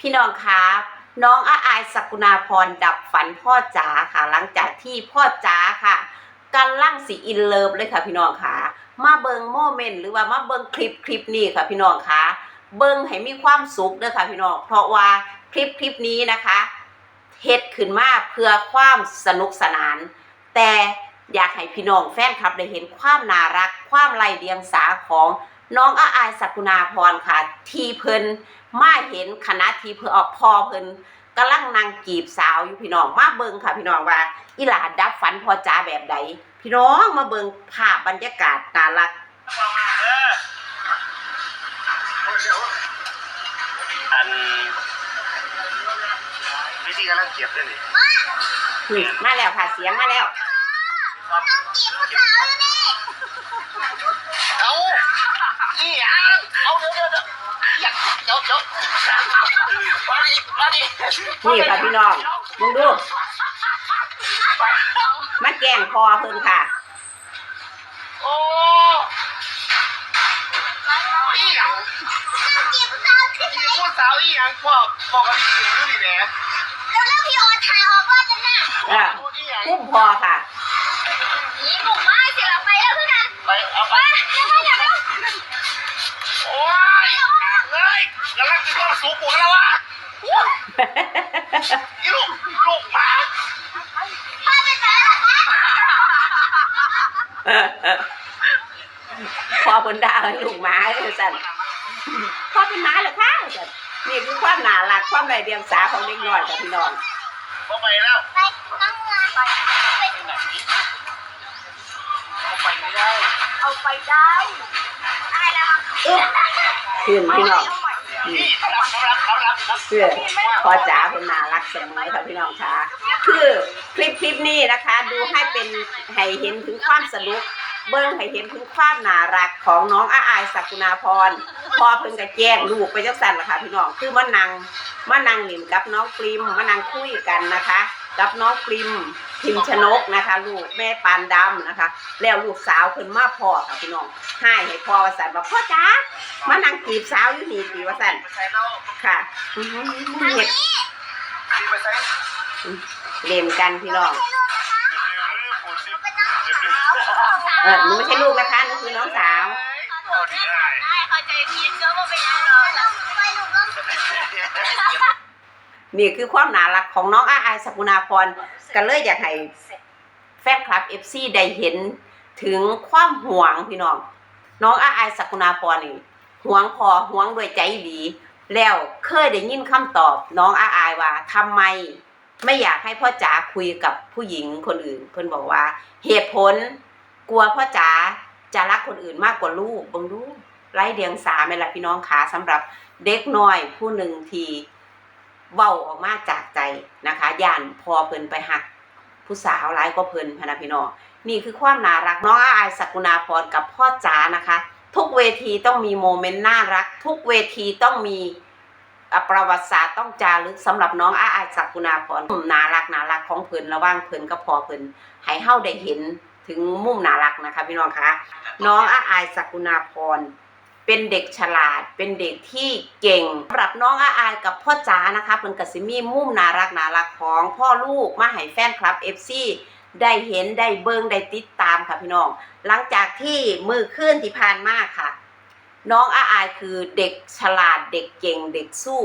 พี่น้องคะน้องอาอายสกุณาพรดับฝันพ่อจ๋าค่ะ หลังจากที่พ่อจ๋าค่ะกำลังสีอินเลิฟเลยค่ะ พี่น้องค่ะ มาเบิงโมเมนต์หรือว่ามาเบิงคลิปคลิปนี้ค่ะ พี่น้องค่ะ เบิงให้มีความสุขเด้อค่ะ พี่น้อง เพราะว่าคลิปคลิปนี้นะคะเฮ็ดขึ้นมาเพื่อความสนุกสนาน แต่อยากให้พี่น้องแฟนคลับได้เห็นความน่ารัก ความไรเดียงสาของ น้องอาอายสกุณาพรค่ะ ทีเพิ่นมาเห็นคณะทีเพิ่นออกพอเพิ่นกำลังนางกีบสาวอยู่พี่น้องมาเบิงค่ะ พี่น้องว่าอีหลาดับฝันพอจ๋าแบบใดพี่น้องมาเบิงภาพบรรยากาศน่ารักอันวิธีกำลังเก็บด้วยนี่นี่มาแล้วค่ะเสียงมาแล้วเอาอี นี่ค่ะพี่น้องมึงดูมาแกล้งคอเพิ่นค่ะโอ้อีหยังอีผู้สาวอีหยังพ่อบอกกับพี่กินอยู่นี่แหละเออพูดอีหยังคุ้มพอค่ะไปเอาไปโสูบปุ๋ยแล้ววะอีลูกลูกหมาพอเพิ่นด่าให้ลูกหมาเลยสั่นพ่อเป็นหมาเหรอคะสั่นนี่คือความน่ารักความไรเดียงสาของเด็กน้อยค่ะพี่น้องบ่ไปแล้วเอาไปไม่ได้ เอาไปได้อะไรนะคะอึ๊บขึ้นพี่น้อง เพื่อพอจ๋าเป็นน่ารักเสมอค่ะพี่น้องค่ะ คือคลิปคลิปนี้นะคะ ดูให้เป็นให้เห็นถึงความสนุก เบิ้งให้เห็นถึงความน่ารักของน้องอาอายสักุณาพร พอเพิ่งจะแจ้งลูกไปจังสันละค่ะพี่น้อง คือมันั่ง มานั่งหลิมกับน้องปริมมานั่งคุยกันนะคะ กับน้องปริมพิมชนกนะคะ ลูกแม่ปานดำนะคะ แล้วลูกสาวเพิ่นมาพ่อค่ะพี่น้องให้ให้พ่อว่าสันบอกพ่อจ๋ามานั่งจีบสาวอยู่นี่ตีว่าสันไปใส่เราค่ะอื้อหือเฮ็ดดีไปใส่เล่นกันพี่น้องเออหนูไม่ใช่ลูกนะคะหนูคือน้องสาวได้เขาใจเย็นก็ว่าเป็นยังไงไปหนูก็ นี่คือความน่ารักของน้องอาอายสกุณาพรก็เลยอยากให้แฟนคลับเอฟซีได้เห็นถึงความห่วงพี่น้อง น้องอาอายสกุณาพรนี่ห่วงพอห่วงด้วยใจดีแล้วเคยได้ยินคำตอบ น้องอาอายว่าทำไมไม่อยากให้พ่อจ๋าคุยกับผู้หญิงคนอื่น เพิ่นบอกว่า เหตุผล กลัวพ่อจ๋าจะรักคนอื่นมากกว่าลูกบังดูก ไร้เดียงสาแม่ละพี่น้องขาสำหรับเด็กน้อยผู้หนึ่งทีเว้าออกมาจากใจนะคะย่านพอเพิ่นไปหัก ผู้สาวร้ายก็เพิ่นพนะพี่น้องนี่คือความน่ารักน้องอาอายสกุณาพรกับพ่อจ๋านะคะ ทุกเวทีต้องมีโมเมนต์น่ารัก ทุกเวทีต้องมีประวัติศาสตร์ต้องจารึกสำหรับน้องอาอายสกุณาพรมุมน่ารักน่ารักของเพิ่นระว่างเพิ่นกับพ่อเพิ่นให้เฮาได้เห็นถึงมุมน่ารักนะคะพี่น้องคะน้องอาอายสกุณาพร เป็นเด็กฉลาด เป็นเด็กที่เก่งสำหรับน้องอาอายกับพ่อจ๋านะคะเพิ่นก็สิมีมุมน่ารักน่ารักของพ่อลูกมาให้แฟนคลับ FC ได้เห็นได้เบิ่งได้ติดตามค่ะพี่น้อง หลังจากที่มือขึ้นที่ผ่านมาค่ะ น้องอาอายคือเด็กฉลาดเด็กเก่งเด็กสู้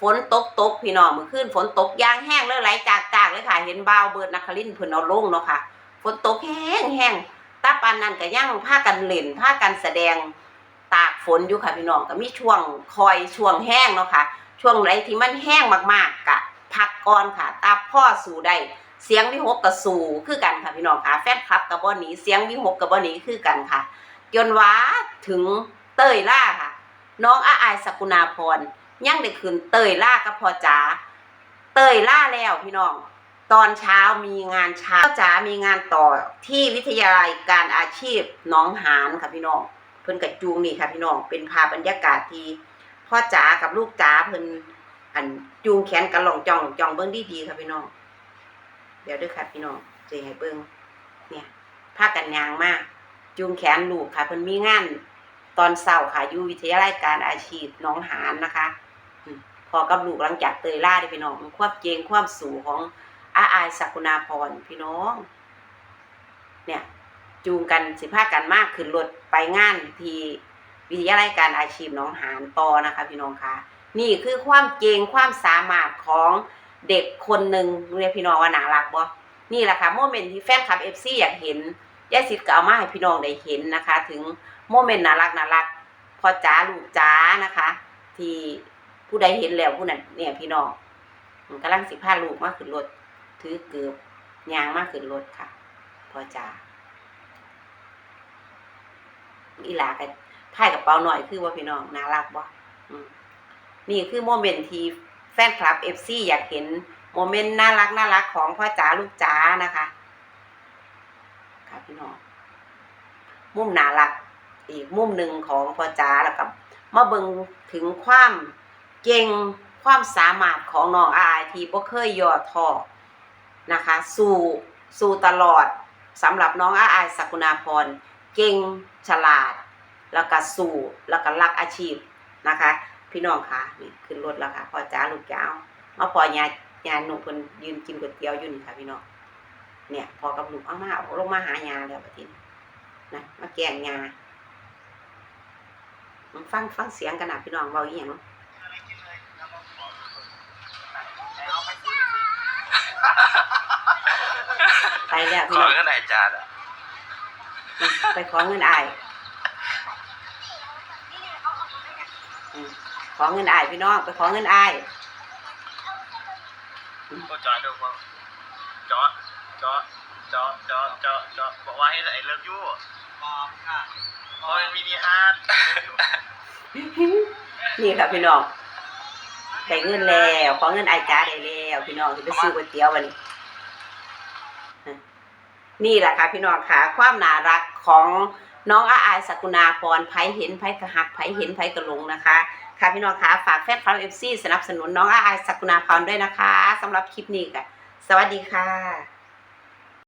ฝนตกตกพี่น้องมือขึ้นฝนตกยางแห้งเลยไหลจากจากเลยค่ะ เห็นบ่าวเบิร์ดนักคลินเพิ่นเอาลงเนาะค่ะ ฝนตกแห้งแห้งตาปานนั้นก็ยังพากันเล่นพากันแสดง ตากฝนอยู่ค่ะพี่น้องก็มีช่วงคอยช่วงแห้งเนาะค่ะ ช่วงไหนที่มันแห้งมากๆกะพักก่อนค่ะ ตาพ่อสู่ได้เสียงวิหกกับสู่คือกันค่ะพี่น้องค่ะแฟนคลับกับบ่หนีเสียงวิหกกับบ่หนีคือกันค่ะจนว่าถึงเตยล่าค่ะ น้องอาอายสกุณาพรยังได้ขึ้นเตยล่ากับพ่อจ๋าเตยล่าแล้วพี่น้อง ตอนเช้ามีงานเช้าพ่อจ๋ามีงานต่อที่วิทยาลัยการอาชีพน้องหานค่ะพี่น้อง เพิ่นกระจูงนี่ค่ะพี่น้องเป็นภาพบรรยากาศที่พ่อจ๋ากับลูกจ๋าเพิ่นอันจูงแขนกันหลองจองจองเบิ่งดีๆค่ะพี่น้อง เดี๋ยวด้วยค่ะพี่น้องจะให้เบิ่งเนี่ยพากันยางมากจูงแขนลูกค่ะเพิ่นมีงานตอนเช้าค่ะอยู่วิทยาลัยการอาชีพน้องหานนะคะพอกับลูกหลังจากเตยล่าได้พี่น้องความเจงความสูงของอาอายสักุณาพรพี่น้อง เนี่ย จูงกันสิพากันมากขึ้นรถไปงานที่วิทยาลัยการอาชีพหน้องหานต่อนะคะพี่น้องคะนี่คือความเจงความสามารถของเด็กคนหนึ่งเรียกพี่น้องว่าน่ารักบ่นี่แหละค่ะโมเมนต์ที่แฟนคลับเอฟซีอยากเห็นยายสิทธิ์ก็เอามาให้พี่น้องได้เห็นนะคะ ถึงโมเมนต์น่ารักน่ารักพ่อจ๋าลูกจ๋านะคะ ที่ผู้ใดเห็นแล้วผู้นั้นเนี่ยพี่น้องมันกำลังสิพาลูกมากขึ้นรถถือเกือบยางมากขึ้นรถค่ะพ่อจ๋า อีหลากันพายกับเปาหน่อยคือว่าพี่น้องน่ารักบ่นี่คือโมเมนต์ที่แฟนคลับเอฟซีอยากเห็นโมเมนต์น่ารักน่ารักของพ่อจ๋าลูกจ๋านะคะค่ะพี่น้องมุมน่ารักอีกมุมหนึ่งของพ่อจ๋าแล้วกับมาเบิ่งถึงความเก่งความสามารถของน้องอายที่บ่เคยย่อท้อนะคะ สู่สู่ตลอดสำหรับน้องอาอายสกุณาพร เก่งฉลาด แล้วก็สู่แล้วก็รักอาชีพนะคะ พี่น้องคะนี่ขึ้นรถแล้วค่ะพ่อจ๋าลูกจ้าวมาพอยายาหนุ่มเพิ่นยืนกินก๋วยเตี๋ยวอยู่นี่ค่ะพี่น้องเนี่ยพอกับลูกเอามาเอาลงมาหายาแล้วบัดนี้นะมาแกล้งยาฟังฟังเสียงกันนะพี่น้องเบาอีหยังไปแล้วขพี่อน้องเงินไหนจานอะ ไปขอเงินอายอืมขอเงินอายพี่น้องไปขอเงินอายก็จอดดูว่าจอดจอดจอดจอดจอดจอดบอกว่าให้ไอ้เลิฟยูบอกค่ะเพราะมันมินิฮาร์ดนี่ค่ะพี่น้องได้เงินแล้วขอเงินอายจ้าได้แล้วพี่น้องที่ไปซื้อก๋วยเตี๋ยววันนี้ นี่แหละค่ะพี่น้องค่ะ ความน่ารักของน้องอาอายสกุณาพรไผเห็นไผกระหักไผเห็นไผกระลงนะคะ ค่ะพี่น้องค่ะฝากแฟนคลับเอฟซีสนับสนุนน้องอาอายสกุณาพรด้วยนะคะสำหรับคลิปนี้ค่ะ สวัสดีค่ะ